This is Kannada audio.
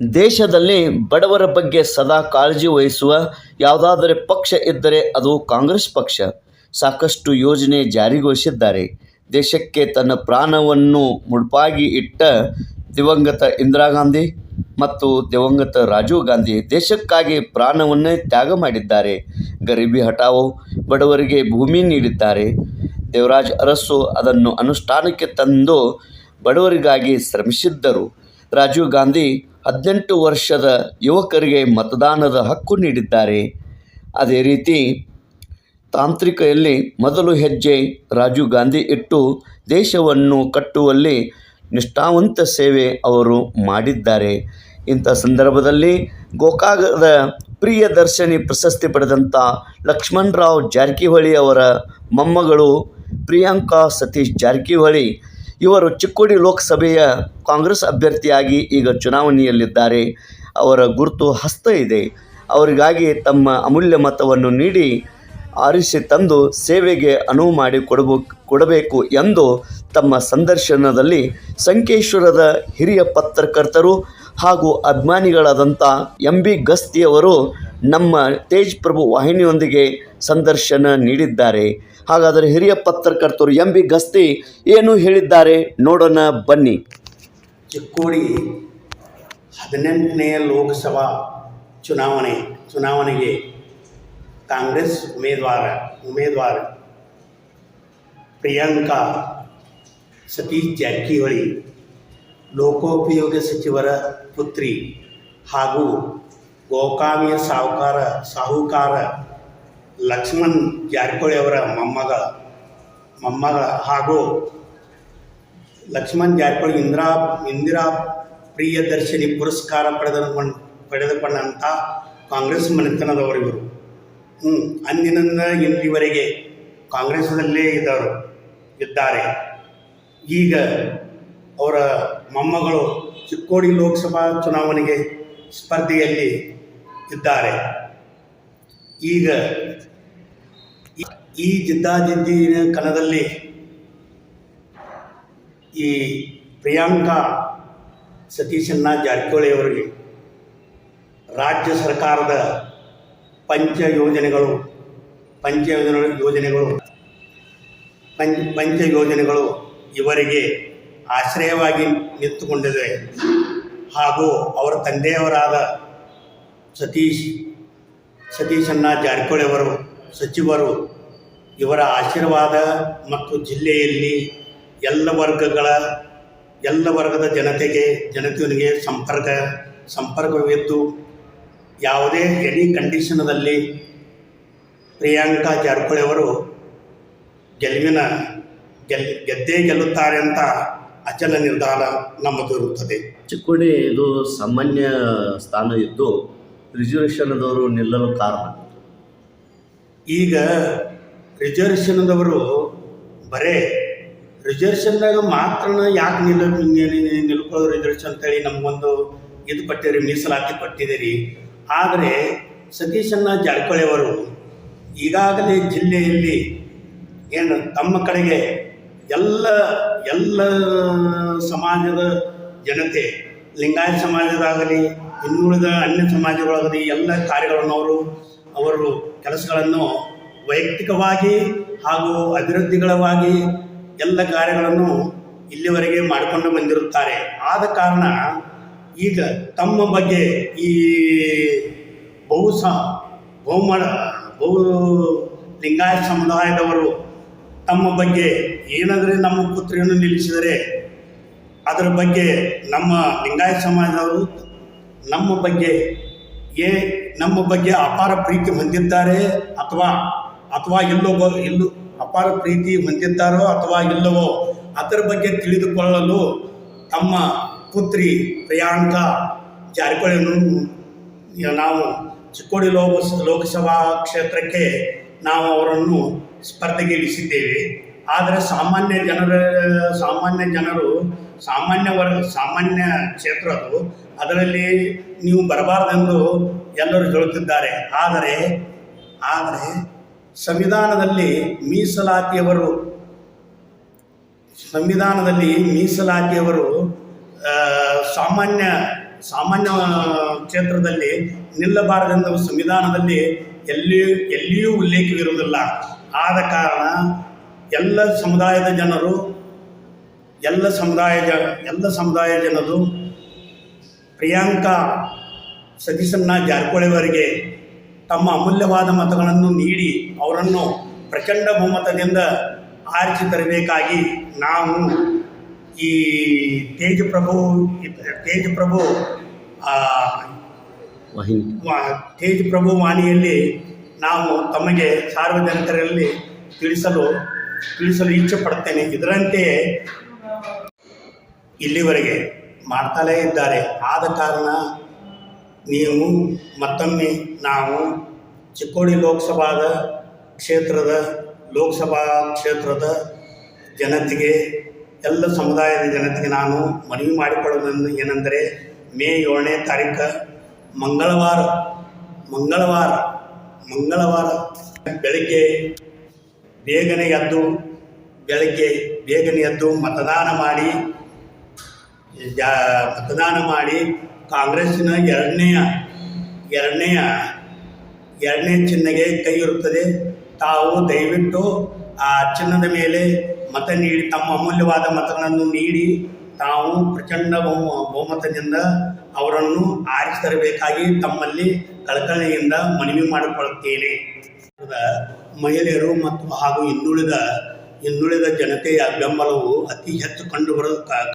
ದೇಶದಲ್ಲಿ ಬಡವರ ಬಗ್ಗೆ ಸದಾ ಕಾಳಜಿ ವಹಿಸುವ ಯಾವುದಾದರೆ ಪಕ್ಷ ಇದ್ದರೆ ಅದು ಕಾಂಗ್ರೆಸ್ ಪಕ್ಷ. ಸಾಕಷ್ಟು ಯೋಜನೆ ಜಾರಿಗೊಳಿಸಿದ್ದಾರೆ. ದೇಶಕ್ಕೆ ತನ್ನ ಪ್ರಾಣವನ್ನು ಮುಡುಪಾಗಿ ಇಟ್ಟ ದಿವಂಗತ ಇಂದಿರಾ ಗಾಂಧಿ ಮತ್ತು ದಿವಂಗತ ರಾಜೀವ್ ಗಾಂಧಿ ದೇಶಕ್ಕಾಗಿ ಪ್ರಾಣವನ್ನೇ ತ್ಯಾಗ ಮಾಡಿದ್ದಾರೆ. ಗರೀಬಿ ಹಟಾವೋ ಬಡವರಿಗೆ ಭೂಮಿ ನೀಡಿದ್ದಾರೆ. ದೇವರಾಜ್ ಅರಸು ಅದನ್ನು ಅನುಷ್ಠಾನಕ್ಕೆ ತಂದು ಬಡವರಿಗಾಗಿ ಶ್ರಮಿಸಿದ್ದರು. ರಾಜೀವ್ ಗಾಂಧಿ ಹದಿನೆಂಟು ವರ್ಷದ ಯುವಕರಿಗೆ ಮತದಾನದ ಹಕ್ಕು ನೀಡಿದ್ದಾರೆ. ಅದೇ ರೀತಿ ತಾಂತ್ರಿಕೆಯಲ್ಲಿ ಮೊದಲು ಹೆಜ್ಜೆ ರಾಜೀವ್ ಗಾಂಧಿ ಇಟ್ಟು ದೇಶವನ್ನು ಕಟ್ಟುವಲ್ಲಿ ನಿಷ್ಠಾವಂತ ಸೇವೆ ಅವರು ಮಾಡಿದ್ದಾರೆ. ಇಂಥ ಸಂದರ್ಭದಲ್ಲಿ ಗೋಕಾಕದ ಪ್ರಿಯದರ್ಶಿನಿ ಪ್ರಶಸ್ತಿ ಪಡೆದಂಥ ಲಕ್ಷ್ಮಣರಾವ್ ಜಾರಕಿಹೊಳಿ ಅವರ ಮೊಮ್ಮಗಳು ಪ್ರಿಯಾಂಕಾ ಸತೀಶ್ ಜಾರಕಿಹೊಳಿ ಇವರು ಚಿಕ್ಕೋಡಿ ಲೋಕಸಭೆಯ ಕಾಂಗ್ರೆಸ್ ಅಭ್ಯರ್ಥಿಯಾಗಿ ಈಗ ಚುನಾವಣೆಯಲ್ಲಿದ್ದಾರೆ. ಅವರ ಗುರುತು ಹಸ್ತ ಇದೆ. ಅವರಿಗಾಗಿ ತಮ್ಮ ಅಮೂಲ್ಯ ಮತವನ್ನು ನೀಡಿ ಆರಿಸಿ ತಂದು ಸೇವೆಗೆ ಅನುವು ಮಾಡಿ ಕೊಡಬೇಕು ಕೊಡಬೇಕು ಎಂದು ತಮ್ಮ ಸಂದರ್ಶನದಲ್ಲಿ ಸಂಕೇಶ್ವರದ ಹಿರಿಯ ಪತ್ರಕರ್ತರು ಹಾಗೂ ಅಭಿಮಾನಿಗಳಾದಂಥ ಎಂ ಬಿ ಗಸ್ತಿಯವರು ನಮ್ಮ ತೇಜ್ ಪ್ರಭು ವಾಹಿನಿಯೊಂದಿಗೆ ಸಂದರ್ಶನ ನೀಡಿದ್ದಾರೆ. ಹಾಗಾದರೆ ಹಿರಿಯ ಪತ್ರಕರ್ತರು ಎಂ ಬಿ ಗಸ್ತಿ ಏನು ಹೇಳಿದ್ದಾರೆ ನೋಡೋಣ, ಬನ್ನಿ. ಚಿಕ್ಕೋಡಿ ಹದಿನೆಂಟನೆಯ ಲೋಕಸಭಾ ಚುನಾವಣೆ, ಚುನಾವಣೆಗೆ ಕಾಂಗ್ರೆಸ್ ಉಮೇದುವಾರ ಉಮೇದುವಾರ ಪ್ರಿಯಾಂಕಾ ಸತೀಶ್ ಜಾರಕಿಹೊಳಿ, ಲೋಕೋಪಯೋಗಿ ಸಚಿವರ ಪುತ್ರಿ ಹಾಗೂ ಗೋಕಾಮಿಯ ಸಾಹುಕಾರ ಸಾಹುಕಾರ ಲಕ್ಷ್ಮಣ್ ಜಾರಕಿಹೊಳಿ ಅವರ ಮೊಮ್ಮಗ ಮೊಮ್ಮಗ ಹಾಗೂ ಲಕ್ಷ್ಮಣ್ ಜಾರಕಿಹೊಳಿ ಇಂದಿರಾ ಇಂದಿರಾ ಪ್ರಿಯದರ್ಶಿನಿ ಪುರಸ್ಕಾರ ಪಡೆದ ಪಡೆದುಕೊಂಡಂಥ ಕಾಂಗ್ರೆಸ್ ಮನೆತನದವರಿವರು ಹ್ಞೂ, ಅಂದಿನಿಂದ ಇಂದಿವರೆಗೆ ಕಾಂಗ್ರೆಸ್ನಲ್ಲೇ ಇದ್ದವರು, ಇದ್ದಾರೆ. ಈಗ ಅವರ ಮೊಮ್ಮಗಳು ಚಿಕ್ಕೋಡಿ ಲೋಕಸಭಾ ಚುನಾವಣೆಗೆ ಸ್ಪರ್ಧೆಯಲ್ಲಿ ಇದ್ದಾರೆ. ಈಗ ಈ- ಜಿದ್ದಾಜಿದ್ದಿನ ಕಣದಲ್ಲಿ ಈ ಪ್ರಿಯಾಂಕಾ ಸತೀಶಣ್ಣ ಜಾರಕಿಹೊಳಿ ಅವರಿಗೆ ರಾಜ್ಯ ಸರ್ಕಾರದ ಪಂಚ ಯೋಜನೆಗಳು, ಪಂಚ ಯೋಜನೆ ಯೋಜನೆಗಳು, ಪಂಚ ಪಂಚ ಯೋಜನೆಗಳು ಇವರಿಗೆ ಆಶ್ರಯವಾಗಿ ನಿಂತುಕೊಂಡಿದೆ ಹಾಗೂ ಅವರ ತಂದೆಯವರಾದ ಸತೀಶ್ ಸತೀಶಣ್ಣ ಜಾರಕಿಹೊಳಿ ಅವರು, ಸಚಿವರು, ಇವರ ಆಶೀರ್ವಾದ ಮತ್ತು ಜಿಲ್ಲೆಯಲ್ಲಿ ಎಲ್ಲ ವರ್ಗಗಳ, ಎಲ್ಲ ವರ್ಗದ ಜನತೆಗೆ, ಜನತೆಯೊಂದಿಗೆ ಸಂಪರ್ಕ, ಸಂಪರ್ಕವಿದ್ದು, ಯಾವುದೇ ಎನಿ ಕಂಡೀಷನದಲ್ಲಿ ಪ್ರಿಯಾಂಕಾ ಜಾರಕಿಹೊಳಿ ಅವರು ಗೆಲುವಿನ ಗೆಲ್, ಗೆದ್ದೇ ಗೆಲ್ಲುತ್ತಾರೆ ಅಂತ ಅಚಲ ನಿರ್ಧಾರ ನಮ್ಮದು ಇರುತ್ತದೆ. ಚಿಕ್ಕೋಡಿ, ಇದು ಸಾಮಾನ್ಯ ಸ್ಥಾನ ಇದ್ದು ರಿಸರ್ವೇಷನ್ದವರು ನಿಲ್ಲಲು ಕಾರಣ. ಈಗ ರಿಸರ್ವೇಷನ್ದವರು ಬರೇ ರಿಸರ್ವೇಷನ್ದಾಗ ಮಾತ್ರ ಯಾಕೆ ನಿಲ್ಲ ನಿಲ್ಕೊಳ್ಳೋ ರಿಸರ್ವೇಷನ್ ಅಂತೇಳಿ ನಮಗೊಂದು ಇದು ಪಟ್ಟಿದ್ರಿ ಮೀಸಲಾತಿ ಕೊಟ್ಟಿದ್ದೀರಿ ಆದರೆ ಸತೀಶಣ್ಣ ಜಾರಕಿಹೊಳಿಯವರು ಈಗಾಗಲೇ ಜಿಲ್ಲೆಯಲ್ಲಿ ಏನು ತಮ್ಮ ಕಡೆಗೆ ಎಲ್ಲ ಎಲ್ಲ ಸಮಾಜದ ಜನತೆ, ಲಿಂಗಾಯತ ಸಮಾಜದಾಗಲಿ ಇನ್ನುಳಿದ ಅನ್ಯ ಸಮಾಜಗಳಾಗಲಿ ಎಲ್ಲ ಕಾರ್ಯಗಳನ್ನು ಅವರು ಅವರು ಕೆಲಸಗಳನ್ನು ವೈಯಕ್ತಿಕವಾಗಿ ಹಾಗೂ ಅಭಿವೃದ್ಧಿಗಳವಾಗಿ ಎಲ್ಲ ಕಾರ್ಯಗಳನ್ನು ಇಲ್ಲಿವರೆಗೆ ಮಾಡಿಕೊಂಡು ಬಂದಿರುತ್ತಾರೆ. ಆದ ಕಾರಣ ಈಗ ತಮ್ಮ ಬಗ್ಗೆ ಈ ಬಹುಸ ಬಹುಮ ಬಹು ಲಿಂಗಾಯತ ಸಮುದಾಯದವರು ತಮ್ಮ ಬಗ್ಗೆ ಏನಾದರೆ ನಮ್ಮ ಪುತ್ರಿಯನ್ನು ನಿಲ್ಲಿಸಿದರೆ, ಅದರ ಬಗ್ಗೆ ನಮ್ಮ ಲಿಂಗಾಯತ ಸಮಾಜದವರು ನಮ್ಮ ಬಗ್ಗೆ ಏ ನಮ್ಮ ಬಗ್ಗೆ ಅಪಾರ ಪ್ರೀತಿ ಹೊಂದಿದ್ದಾರೆ ಅಥವಾ ಅಥವಾ ಇಲ್ಲೋ ಬ- ಇಲ್ಲೋ ಅಪಾರ ಪ್ರೀತಿ ಹೊಂದಿದ್ದಾರೋ ಅಥವಾ ಇಲ್ಲವೋ ಅದರ ಬಗ್ಗೆ ತಿಳಿದುಕೊಳ್ಳಲು ತಮ್ಮ ಪುತ್ರಿ ಪ್ರಿಯಾಂಕಾ ಜಾರಕಿಹೊಳಿಯನ್ನು ನಾವು ಚಿಕ್ಕೋಡಿ ಲೋಕ, ಲೋಕಸಭಾ ಕ್ಷೇತ್ರಕ್ಕೆ ನಾವು ಅವರನ್ನು ಸ್ಪರ್ಧೆಗೆ ಇಳಿಸಿದ್ದೇವೆ ಆದರೆ ಸಾಮಾನ್ಯ ಜನರ, ಸಾಮಾನ್ಯ ಜನರು, ಸಾಮಾನ್ಯ ವರ್ಗ ಸಾಮಾನ್ಯ ಕ್ಷೇತ್ರ ಅದು ಅದರಲ್ಲಿ ನೀವು ಬರಬಾರ್ದೆಂದು ಎಲ್ಲರೂ ಹೇಳುತ್ತಿದ್ದಾರೆ. ಆದರೆ ಆದರೆ ಸಂವಿಧಾನದಲ್ಲಿ ಮೀಸಲಾತಿಯವರು ಸಂವಿಧಾನದಲ್ಲಿ ಮೀಸಲಾತಿಯವರು ಸಾಮಾನ್ಯ ಸಾಮಾನ್ಯ ಕ್ಷೇತ್ರದಲ್ಲಿ ನಿಲ್ಲಬಾರದೆಂದು ಸಂವಿಧಾನದಲ್ಲಿ ಎಲ್ಲಿಯೂ ಎಲ್ಲಿಯೂ ಉಲ್ಲೇಖವಿರುವುದಿಲ್ಲ. ಆದ ಕಾರಣ ಎಲ್ಲ ಸಮುದಾಯದ ಜನರು, ಎಲ್ಲ ಸಮುದಾಯ ಎಲ್ಲ ಸಮುದಾಯ ಜನರು ಪ್ರಿಯಾಂಕಾ ಸತೀಶನ್ನ ಜಾರಕಿಹೊಳಿಯವರಿಗೆ ತಮ್ಮ ಅಮೂಲ್ಯವಾದ ಮತಗಳನ್ನು ನೀಡಿ ಅವರನ್ನು ಪ್ರಚಂಡ ಬಹುಮತದಿಂದ ಆರಿಸಿ ತರಬೇಕಾಗಿ ನಾವು ಈ ತೇಜ್ ಪ್ರಭು ತೇಜ್ ಪ್ರಭು ಆ, ವಾಹಿನಿ. ವಾ- ತೇಜ್ ಪ್ರಭು ವಾಣಿಯಲ್ಲಿ ನಾವು ತಮಗೆ ಸಾರ್ವಜನಿಕರಲ್ಲಿ ತಿಳಿಸಲು ತಿಳಿಸಲು ಇಚ್ಛೆ ಪಡುತ್ತೇನೆ. ಇದರಂತೆಯೇ ಇಲ್ಲಿವರೆಗೆ ಮಾಡ್ತಲೇ ಇದ್ದಾರೆ. ಆದ ಕಾರಣ ನೀವು ಮತ್ತೊಮ್ಮೆ ನಾವು ಚಿಕ್ಕೋಡಿ ಲೋಕಸಭಾದ ಕ್ಷೇತ್ರದ, ಲೋಕಸಭಾ ಕ್ಷೇತ್ರದ ಜನತೆಗೆ, ಎಲ್ಲ ಸಮುದಾಯದ ಜನತೆಗೆ ನಾನು ಮನವಿ ಮಾಡಿಕೊಳ್ಳೋದನ್ನು ಏನೆಂದರೆ, ಮೇ ಏಳನೇ ತಾರೀಕು ಮಂಗಳವಾರ ಮಂಗಳವಾರ ಮಂಗಳವಾರ ಬೆಳಗ್ಗೆ ಬೇಗನೆ ಎದ್ದು, ಬೆಳಗ್ಗೆ ಬೇಗನೆ ಎದ್ದು ಮತದಾನ ಮಾಡಿ ಜಾ ಮತದಾನ ಮಾಡಿ ಕಾಂಗ್ರೆಸ್ಸಿನ ಎರಡನೆಯ ಎರಡನೆಯ, ಎರಡನೇ ಚಿಹ್ನೆಗೆ ಕೈ ಇರುತ್ತದೆ. ತಾವು ದಯವಿಟ್ಟು ಆ ಚಿನ್ನದ ಮೇಲೆ ಮತ ನೀಡಿ, ತಮ್ಮ ಅಮೂಲ್ಯವಾದ ಮತಗಳನ್ನು ನೀಡಿ, ತಾವು ಪ್ರಚಂಡ ಬಹು, ಬಹುಮತದಿಂದ ಅವರನ್ನು ಆರಿಸಿ ತರಬೇಕಾಗಿ ತಮ್ಮಲ್ಲಿ ಕಳಕಳಿಯಿಂದ ಮನವಿ ಮಾಡಿಕೊಳ್ಳುತ್ತೇನೆ. ಮಹಿಳೆಯರು ಮತ್ತು ಹಾಗೂ ಇನ್ನುಳಿದ ಇನ್ನುಳಿದ ಜನತೆಯ ಬೆಂಬಲವು ಅತಿ ಹೆಚ್ಚು ಕಂಡುಬರು